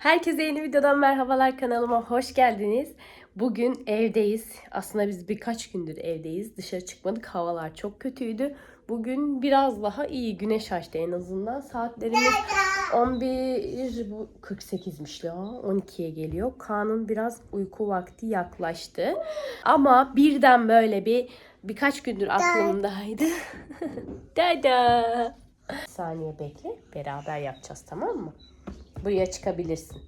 Herkese yeni videodan merhabalar kanalıma hoş geldiniz. Bugün evdeyiz. Aslında biz birkaç gündür evdeyiz. Dışarı çıkmadık. Havalar çok kötüydü. Bugün biraz daha iyi. Güneş açtı en azından. Saatlerimiz 11 bu 48'miş ya. 12'ye geliyor. Kaan'ın biraz uyku vakti yaklaştı. Ama birden böyle bir birkaç gündür aklımdaydı. Dada. Bir saniye bekle. Beraber yapacağız tamam mı? Buraya çıkabilirsin.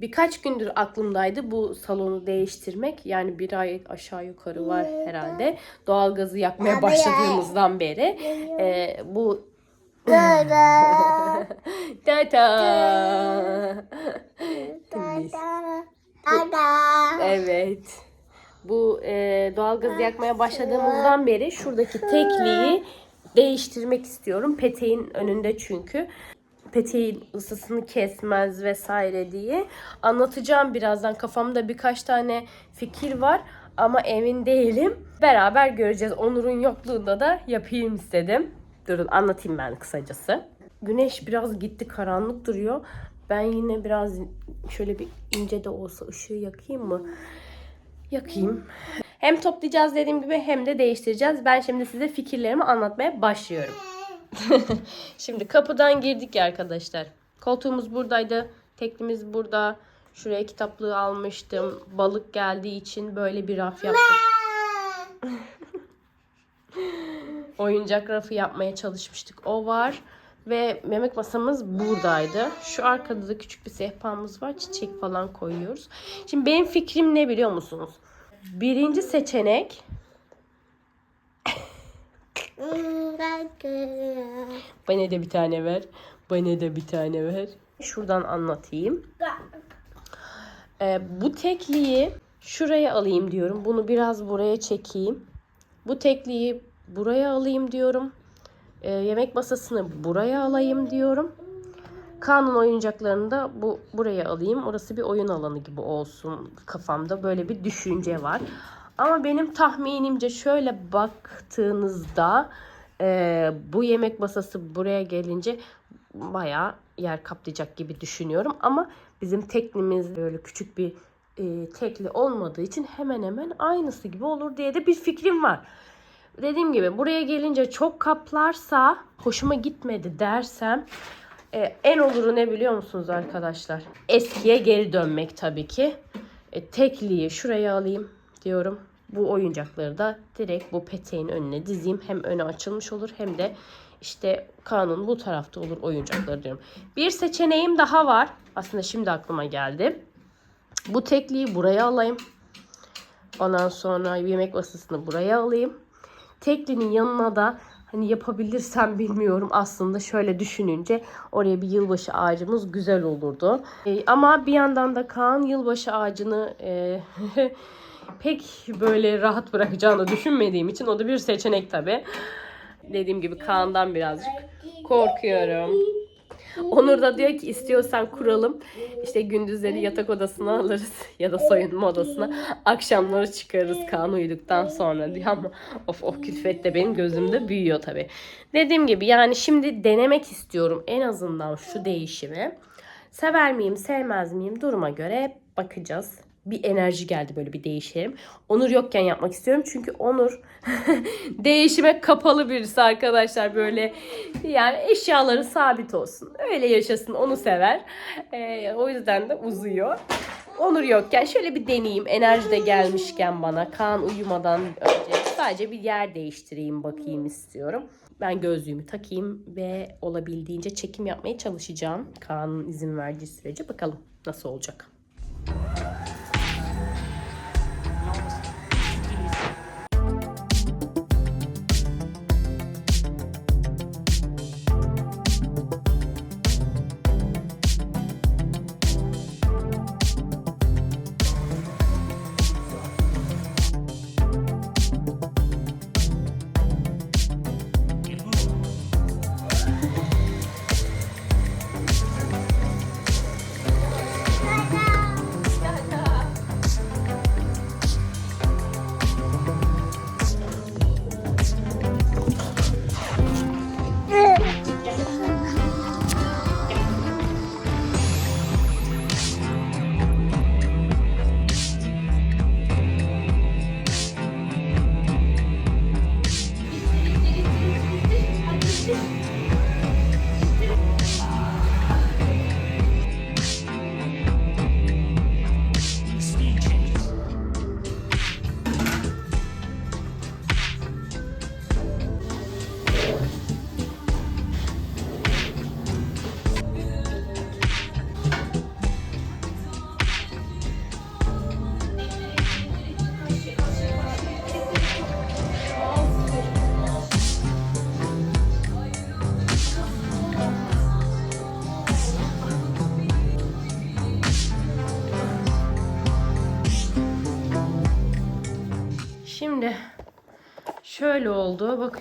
Birkaç gündür aklımdaydı bu salonu değiştirmek. Yani bir ay aşağı yukarı var herhalde. Doğalgazı yakmaya başladığımızdan beri. Ee, bu Tata. Evet. Bu e, doğalgazı yakmaya başladığımızdan beri şuradaki tekliği değiştirmek istiyorum. Peteğin önünde çünkü. Peteğin ısısını kesmez vesaire diye. Anlatacağım birazdan. Kafamda birkaç tane fikir var ama emin değilim. Beraber göreceğiz. Onur'un yokluğunda da yapayım istedim. Durun anlatayım ben kısacası. Güneş biraz gitti karanlık duruyor. Ben yine biraz şöyle bir ince de olsa ışığı yakayım mı? Yakayım. Hem toplayacağız dediğim gibi hem de değiştireceğiz. Ben şimdi size fikirlerimi anlatmaya başlıyorum. şimdi kapıdan girdik ya arkadaşlar. Koltuğumuz buradaydı. Teklimiz burada. Şuraya kitaplığı almıştım. Balık geldiği için böyle bir raf yaptım. Oyuncak rafı yapmaya çalışmıştık. O var. Ve yemek masamız buradaydı. Şu arkada da küçük bir sehpamız var. Çiçek falan koyuyoruz. Şimdi benim fikrim ne biliyor musunuz? Birinci seçenek bana da bir tane ver. Bana da bir tane ver. Şuradan anlatayım. Ee, bu tekliği şuraya alayım diyorum. Bunu biraz buraya çekeyim. Bu tekliği buraya alayım diyorum. Ee, yemek masasını buraya alayım diyorum. Kanun oyuncaklarını da bu buraya alayım. Orası bir oyun alanı gibi olsun kafamda. Böyle bir düşünce var. Ama benim tahminimce şöyle baktığınızda e, bu yemek masası buraya gelince bayağı yer kaplayacak gibi düşünüyorum. Ama bizim teknimiz böyle küçük bir e, tekli olmadığı için hemen hemen aynısı gibi olur diye de bir fikrim var. Dediğim gibi buraya gelince çok kaplarsa hoşuma gitmedi dersem e, en oluru ne biliyor musunuz arkadaşlar? Eskiye geri dönmek tabii ki. E, tekliği şuraya alayım diyorum. Bu oyuncakları da direkt bu peteğin önüne dizeyim. Hem öne açılmış olur hem de işte kanun bu tarafta olur oyuncakları diyorum. Bir seçeneğim daha var. Aslında şimdi aklıma geldi. Bu tekliği buraya alayım. Ondan sonra yemek masasını buraya alayım. Teklinin yanına da hani yapabilirsem bilmiyorum aslında şöyle düşününce oraya bir yılbaşı ağacımız güzel olurdu. Ee, ama bir yandan da Kaan yılbaşı ağacını e, pek böyle rahat bırakacağını düşünmediğim için o da bir seçenek tabi. Dediğim gibi Kaan'dan birazcık korkuyorum. Onur da diyor ki istiyorsan kuralım. İşte gündüzleri yatak odasına alırız ya da soyunma odasına. Akşamları çıkarız Kaan uyuduktan sonra diyor ama of o külfet de benim gözümde büyüyor tabi. Dediğim gibi yani şimdi denemek istiyorum en azından şu değişimi. Sever miyim sevmez miyim duruma göre bakacağız bir enerji geldi böyle bir değişelim. Onur yokken yapmak istiyorum çünkü Onur değişime kapalı birisi arkadaşlar böyle yani eşyaları sabit olsun. Öyle yaşasın onu sever. Ee, o yüzden de uzuyor. Onur yokken şöyle bir deneyeyim enerji de gelmişken bana Kaan uyumadan önce sadece bir yer değiştireyim bakayım istiyorum. Ben gözlüğümü takayım ve olabildiğince çekim yapmaya çalışacağım. Kaan'ın izin verdiği sürece bakalım nasıl olacak. Şimdi şöyle oldu. Bak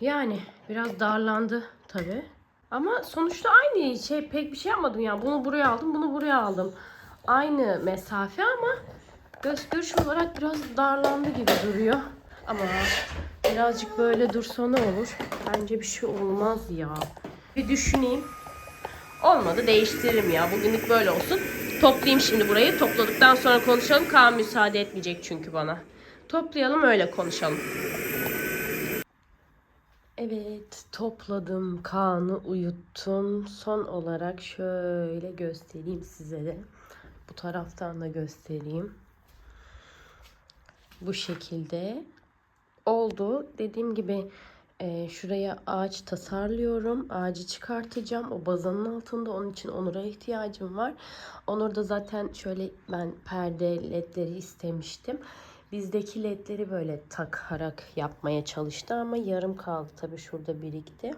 yani biraz darlandı tabi. Ama sonuçta aynı şey pek bir şey yapmadım ya. Bunu buraya aldım, bunu buraya aldım. Aynı mesafe ama göz görüş olarak biraz darlandı gibi duruyor. Ama birazcık böyle dursa ne olur? Bence bir şey olmaz ya. Bir düşüneyim. Olmadı değiştiririm ya. Bugünlük böyle olsun. Toplayayım şimdi burayı. Topladıktan sonra konuşalım. Kaan müsaade etmeyecek çünkü bana. Toplayalım öyle konuşalım. Evet topladım. Kaan'ı uyuttum. Son olarak şöyle göstereyim size de. Bu taraftan da göstereyim. Bu şekilde oldu. Dediğim gibi e, şuraya ağaç tasarlıyorum. Ağacı çıkartacağım. O bazanın altında. Onun için Onur'a ihtiyacım var. Onur da zaten şöyle ben perde ledleri istemiştim. Bizdeki ledleri böyle takarak yapmaya çalıştı ama yarım kaldı tabii şurada birikti.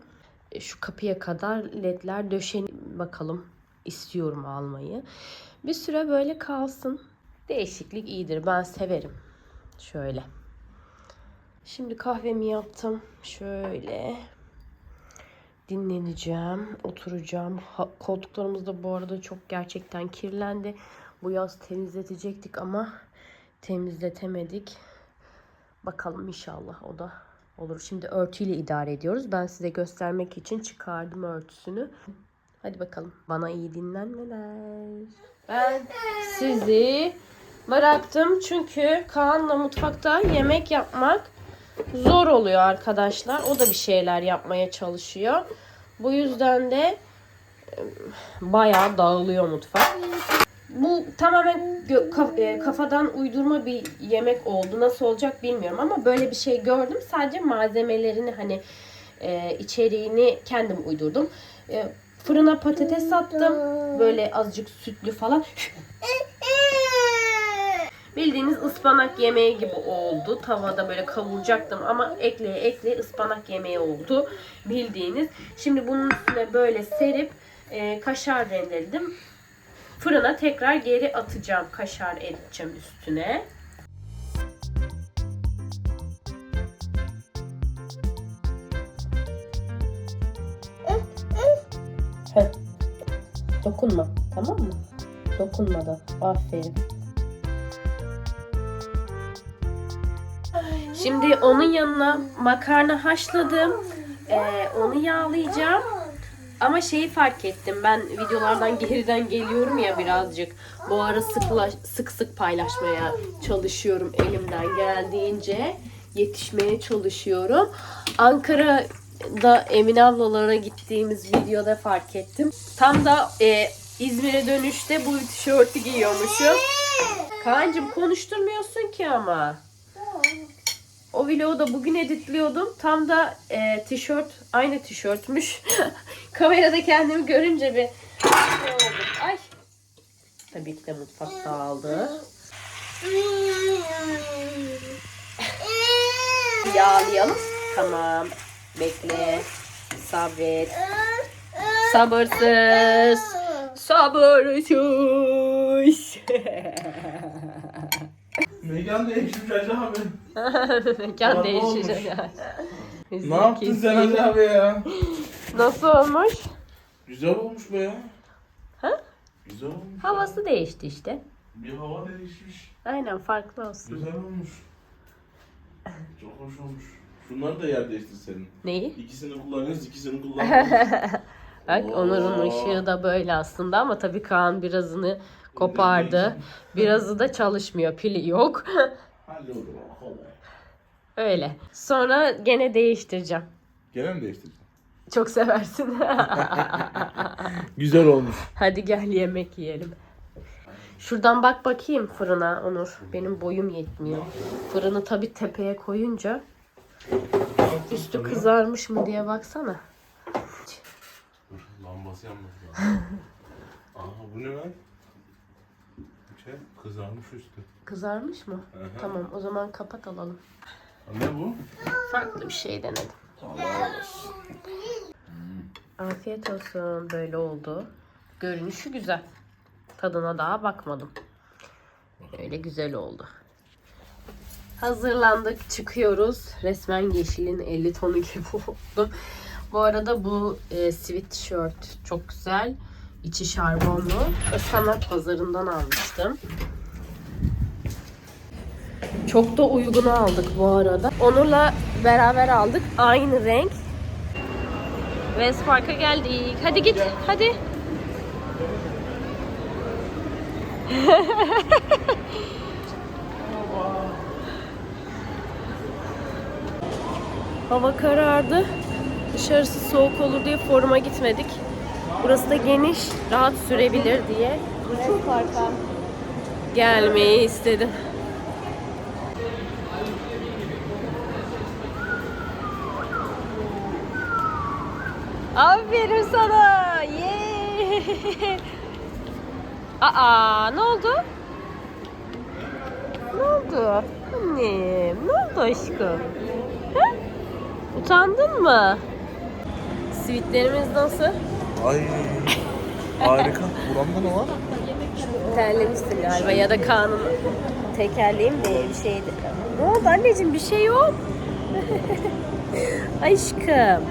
E, Şu kapıya kadar ledler döşen bakalım istiyorum almayı. Bir süre böyle kalsın. Değişiklik iyidir. Ben severim. Şöyle. Şimdi kahvemi yaptım. Şöyle dinleneceğim, oturacağım. Ha- koltuklarımız da bu arada çok gerçekten kirlendi. Bu yaz temizletecektik ama temizletemedik. Bakalım inşallah o da olur. Şimdi örtüyle idare ediyoruz. Ben size göstermek için çıkardım örtüsünü. Hadi bakalım. Bana iyi dinlenmeler. Ben sizi bıraktım çünkü Kaan'la mutfakta yemek yapmak zor oluyor arkadaşlar. O da bir şeyler yapmaya çalışıyor. Bu yüzden de e, bayağı dağılıyor mutfak. Bu tamamen e, kafadan uydurma bir yemek oldu. Nasıl olacak bilmiyorum ama böyle bir şey gördüm. Sadece malzemelerini hani e, içeriğini kendim uydurdum. E, fırına patates attım. Böyle azıcık sütlü falan. Bildiğiniz ıspanak yemeği gibi oldu. Tavada böyle kavuracaktım ama ekleye ekleye ıspanak yemeği oldu. Bildiğiniz. Şimdi bunun üstüne böyle serip e, kaşar rendeledim. Fırına tekrar geri atacağım. Kaşar edeceğim üstüne. Dokunma. Tamam mı? Dokunmadan. Aferin. Şimdi onun yanına makarna haşladım. Ee, onu yağlayacağım. Ama şeyi fark ettim. Ben videolardan geriden geliyorum ya birazcık. Bu ara sıkla, sık sık paylaşmaya çalışıyorum elimden geldiğince. Yetişmeye çalışıyorum. Ankara'da Emine ablalara gittiğimiz videoda fark ettim. Tam da e, İzmir'e dönüşte bu tişörtü giyiyormuşum. Kaan'cığım konuşturmuyorsun ki ama. O vlogu da bugün editliyordum. Tam da e, tişört, aynı tişörtmüş. Kamerada kendimi görünce bir şey oldu. Ay. Tabii ki de mutfak dağıldı. Yağlayalım. Tamam. Bekle. Sabret. Sabırsız. Sabırsız. Mekan değişmiş abi. Mekan değişecek. Ne yaptın sen Hacı abi ya? Nasıl olmuş? Güzel olmuş be ya. Ha? Güzel olmuş. Havası değişti işte. Bir hava değişmiş. Aynen farklı olsun. Güzel olmuş. Çok hoş olmuş. Şunları da yer değiştir senin. Neyi? İkisini kullanıyoruz, ikisini kullanmıyoruz. Bak Onur'un ışığı da böyle aslında ama tabii Kaan birazını kopardı. Birazı da çalışmıyor. Pili yok. Öyle. Sonra gene değiştireceğim. Gene mi değiştirdin? Çok seversin. Güzel olmuş. Hadi gel yemek yiyelim. Şuradan bak bakayım fırına Onur. Benim boyum yetmiyor. Fırını tabii tepeye koyunca üstü kızarmış mı diye baksana. Lambası yanmadı. Aha bu ne lan? Şey, kızarmış üstü. Kızarmış mı? Aha. Tamam o zaman kapat alalım. Ne bu? Farklı bir şey denedim. Afiyet olsun. Böyle oldu. Görünüşü güzel. Tadına daha bakmadım. Öyle güzel oldu. Hazırlandık, çıkıyoruz. Resmen yeşilin 50 tonu gibi oldu. Bu arada bu e, sweatshirt çok güzel. İçi şarbonlu. Sanat pazarından almıştım. Çok da uygunu aldık bu arada. Onur'la beraber aldık. Aynı renk. West Park'a geldik. Hadi git. Hadi. Hava karardı. Dışarısı soğuk olur diye foruma gitmedik. Burası da geniş, rahat sürebilir diye West Park'a gelmeyi istedim. Aferin sana. Yee. Aa, ne oldu? Ne oldu? Annem, ne oldu aşkım? Ha? Utandın mı? Sivitlerimiz nasıl? Ay harika. Buramda ne var? Terlemişsin galiba ya da kanın tekerleğim de bir şeydi. Ne oldu anneciğim bir şey yok. Aşkım.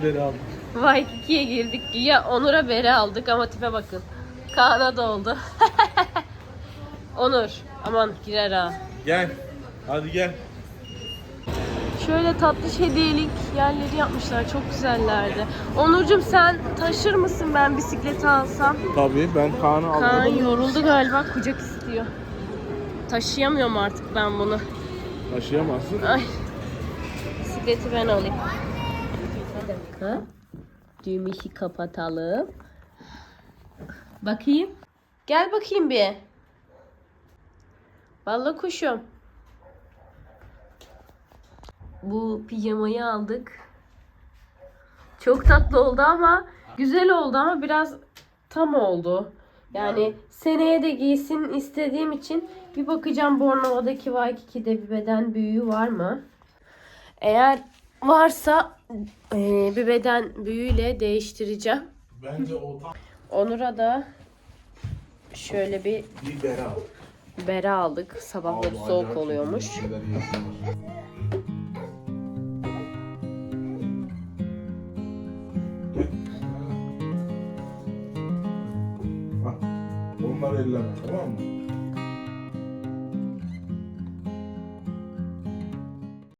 Haberi aldım. Waikiki'ye girdik. Ya Onur'a bere aldık ama tipe bakın. Kaan'a da oldu. Onur. Aman girer ha. Gel. Hadi gel. Şöyle tatlış hediyelik yerleri yapmışlar. Çok güzellerdi. Onurcuğum sen taşır mısın ben bisikleti alsam? Tabii ben Kaan'ı aldım. Kaan yoruldu galiba kucak istiyor. Taşıyamıyorum artık ben bunu. Taşıyamazsın. Ay. Bisikleti ben alayım. Dakika. Düğmesi kapatalım. Bakayım. Gel bakayım bir. Vallahi kuşum. Bu pijamayı aldık. Çok tatlı oldu ama güzel oldu ama biraz tam oldu. Yani seneye de giysin istediğim için bir bakacağım Bornova'daki Waikiki'de bir beden büyüğü var mı? Eğer varsa eee, bir beden büyüğüyle değiştireceğim. Bence o tam Onur'a da şöyle bir bir bere aldık. Sabahları Abi, soğuk acayip oluyormuş. Onları elleme tamam mı?